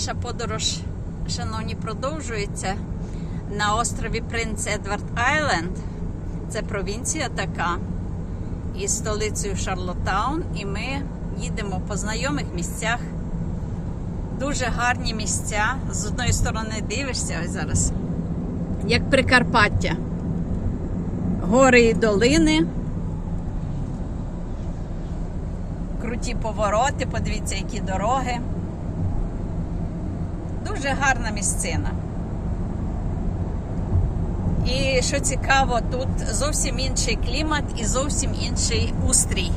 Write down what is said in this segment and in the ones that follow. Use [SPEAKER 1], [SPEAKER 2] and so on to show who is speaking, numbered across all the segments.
[SPEAKER 1] Наша подорож, шановні, продовжується на острові Принц Едвард Айленд. Це провінція така, із столицею Шарлоттаун. І ми їдемо по знайомих місцях. Дуже гарні місця. З одної сторони дивишся ось зараз, як Прикарпаття. Гори і долини. Круті повороти, подивіться, які дороги. Дуже гарна місцина. І що цікаво, тут зовсім інший клімат і зовсім інший устрій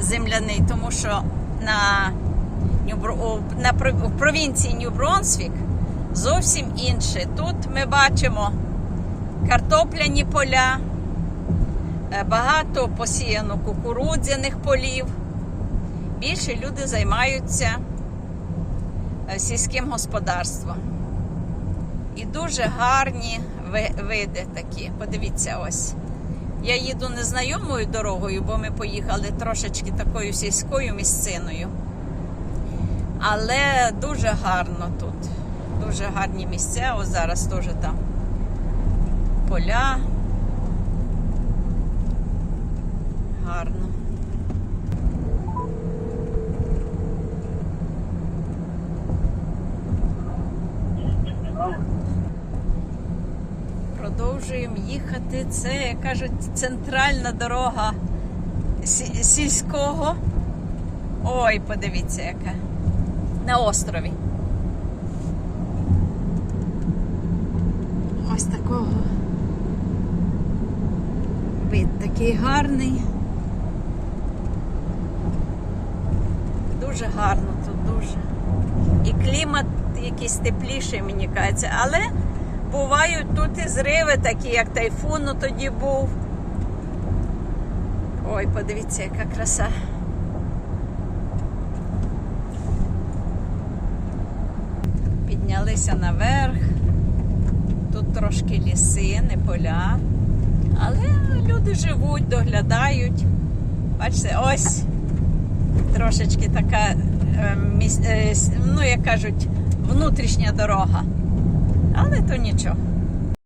[SPEAKER 1] земляний, тому що на, на в провінції Нью-Бронсвік зовсім інше. Тут ми бачимо картопляні поля, е, багато посіяно кукурудзяних полів. Більше люди займаються сільським господарством. І дуже гарні види такі. Подивіться ось. Я їду незнайомою дорогою, бо ми поїхали трошечки такою сільською місциною. Але дуже гарно тут. Дуже гарні місця. Ось зараз теж там поля. Гарно. Продовжуємо їхати. Це, як кажуть, центральна дорога сільського. Ой, подивіться, яка. На острові. Ось такого. Вид такий гарний. Дуже гарно тут, дуже. І клімат якийсь тепліший, мені кажеться. Але бувають тут і зриви, такі, як тайфун тоді був. Ой, подивіться, яка краса. Піднялися наверх. Тут трошки ліси, не поля. Але люди живуть, доглядають. Бачите, ось трошечки така, е, е, ну як кажуть, внутрішня дорога. Але то нічого.